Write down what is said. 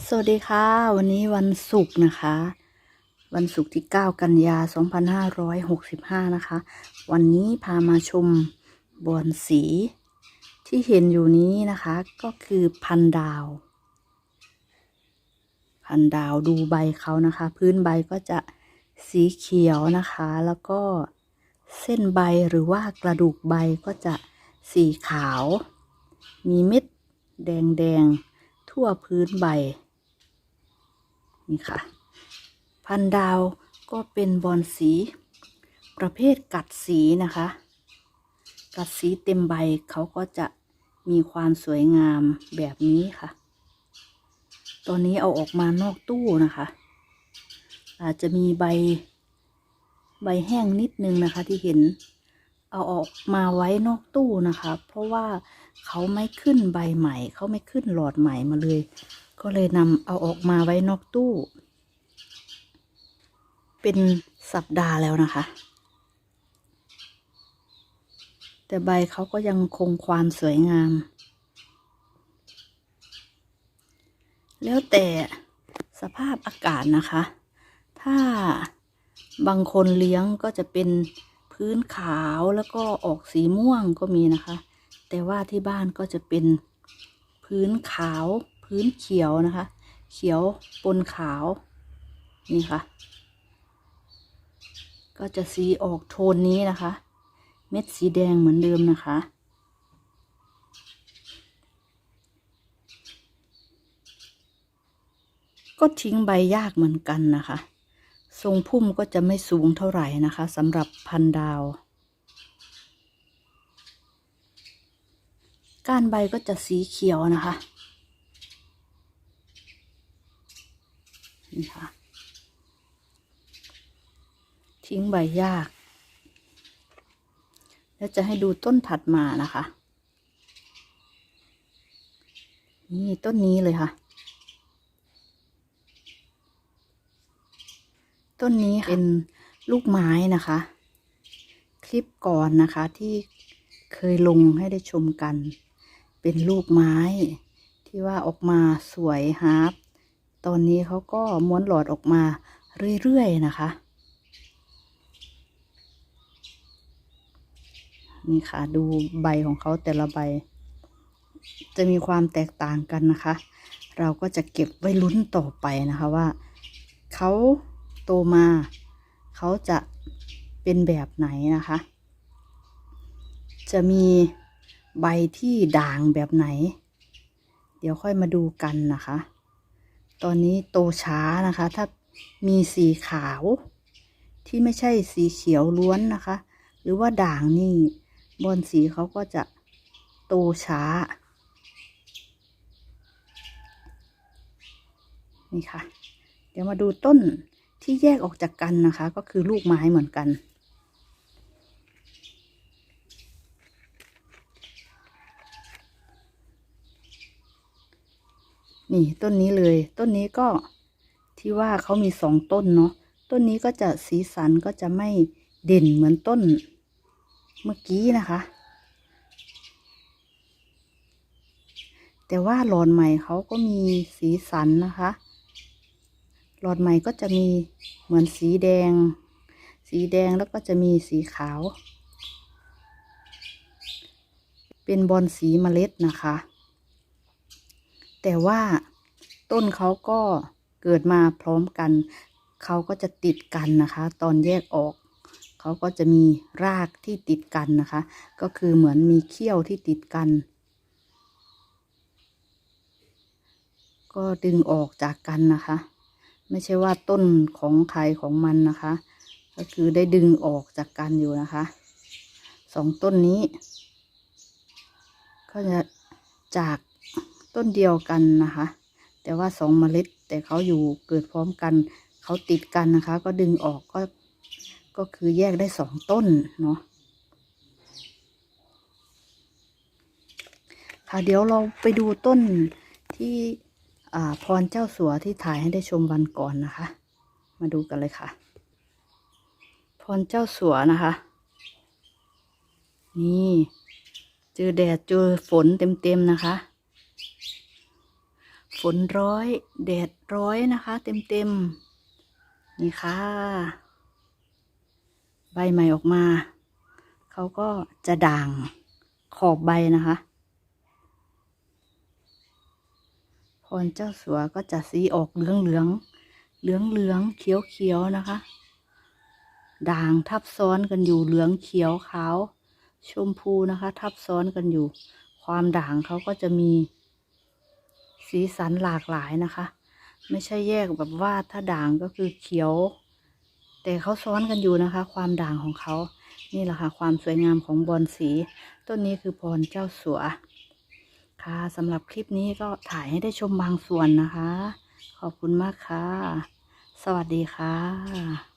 สวัสดีค่ะ วันนี้วันศุกร์นะคะ วันศุกร์ที่ 9 กันยา 2565 นะคะ วันนี้พามาชมบอนสีที่เห็นอยู่นี้นะคะ ก็คือพันดาว พันดาวดูใบเขานะคะ พื้นใบก็จะสีเขียวนะคะ แล้วก็เส้นใบหรือว่ากระดูกใบก็จะสีขาว มีเม็ดแดงๆ ทั่วพื้นใบ นี่ค่ะ พันดาวก็เป็นบอนสี ประเภทกัดสีนะคะ กัดสีเต็มใบเขาก็จะมีความสวยงามแบบนี้ค่ะ ตอนนี้เอาออกมานอกตู้นะคะ อาจจะมีใบ ใบแห้งนิดนึงนะคะที่เห็น เอาออกมาไว้นอกตู้นะคะ เพราะว่าเขาไม่ขึ้นใบใหม่ เขาไม่ขึ้นหลอดใหม่มาเลย ก็เลยนำเอาออกมาไว้นอกตู้ เป็นสัปดาห์แล้วนะคะ แต่ใบเขาก็ยังคงความสวยงาม แล้วแต่สภาพอากาศนะคะ ถ้าบางคนเลี้ยงก็จะเป็นพื้นขาวแล้วก็ออกสีม่วงก็มีนะคะ แต่ว่าที่บ้านก็จะเป็นพื้นขาว พื้นเขียวนะคะ เขียวปนขาว นี่ค่ะ ก็จะสีออกโทนนี้นะคะ เม็ดสีแดงเหมือนเดิมนะคะก็ทิ้งใบยากเหมือนกันนะคะ ทรงพุ่มก็จะไม่สูงเท่าไหร่นะคะสำหรับพันดาว ก้านใบก็จะสีเขียวนะคะ นี่ค่ะ ทิ้งใบยาก แล้วจะให้ดูต้นถัดมานะคะ นี่ต้นนี้เลยค่ะ ต้นนี้เป็นลูกไม้นะคะ คลิปก่อนนะคะที่เคยลงให้ได้ชมกัน เป็นลูกไม้ที่ว่าออกมาสวยฮาร์ป ตอนนี้เขาก็ม้วนหลอดออกมาเรื่อยๆนะคะ นี่ค่ะดูใบของเขาแต่ละใบ จะมีความแตกต่างกันนะคะ เราก็จะเก็บไว้ลุ้นต่อไปนะคะว่าเขาโตมาเขาจะเป็นแบบไหนนะคะ จะมีใบที่ด่างแบบไหน เดี๋ยวค่อยมาดูกันนะคะ ตอนนี้โตช้านะคะ ถ้ามีสีขาวที่ไม่ใช่สีเขียวล้วนนะคะ หรือว่าด่างนี่บอนสีเขาก็จะโตช้า นี่ค่ะ เดี๋ยวมาดูต้นที่แยกออกจากกันนะคะ ก็คือลูกไม้เหมือนกัน นี่ต้นนี้เลย ต้นนี้ก็ที่ว่าเขามีสองต้นเนาะต้นนี้ก็จะสีสันก็จะไม่เด่นเหมือนต้น เมื่อกี้นะคะ แต่ว่าหลอดใหม่เขาก็มีสีสันนะคะ หลอดใหม่ก็จะมีเหมือนสีแดง สีแดงแล้วก็จะมีสีขาว เป็นบอลสีเมล็ดนะคะ แต่ว่าต้นเขาก็เกิดมาพร้อมกัน เขาก็จะติดกันนะคะ ตอนแยกออก เขาก็จะมีรากที่ติดกันนะคะ ก็คือเหมือนมีเขี้ยวที่ติดกัน ก็ดึงออกจากกันนะคะ ไม่ใช่ว่าต้นของใครของมันนะคะ ก็คือได้ดึงออกจากกันอยู่นะคะสองต้นนี้ ก็จะจาก ต้นเดียวกันนะคะ แต่ว่าสองเมล็ด แต่เขาอยู่เกิดพร้อมกันเขาติดกันนะคะ ก็ดึงออกก็ก็คือแยกได้สองต้นเนาะค่ะเดี๋ยวเราไปดูต้นที่พรเจ้าสัวที่ถ่ายให้ได้ชมวันก่อนนะคะ มาดูกันเลยค่ะ พรเจ้าสัวนะคะ นี่ เจอแดดเจอฝนเต็มๆนะคะ ฝนร้อยแดดร้อยนะคะ เต็มเต็มนี่ค่ะ ใบใหม่ออกมา เขาก็จะด่างขอบใบนะคะ พรเจ้าสัวก็จะสีออกเหลืองเหลืองเหลืองเหลืองเขียวเขียวนะคะ ด่างทับซ้อนกันอยู่เหลืองเขียวขาว ชมพูนะคะ ทับซ้อนกันอยู่ ความด่างเขาก็จะมี สีสันหลากหลายนะคะ ไม่ใช่แยกแบบว่าถ้าด่างก็คือเขียว แต่เขาซ้อนกันอยู่นะคะ ความด่างของเขา นี่แหละค่ะ ความสวยงามของบอนสี ต้นนี้คือพรเจ้าสัว ค่ะสำหรับคลิปนี้ก็ถ่ายให้ได้ชมบางส่วนนะคะ ขอบคุณมากค่ะ สวัสดีค่ะ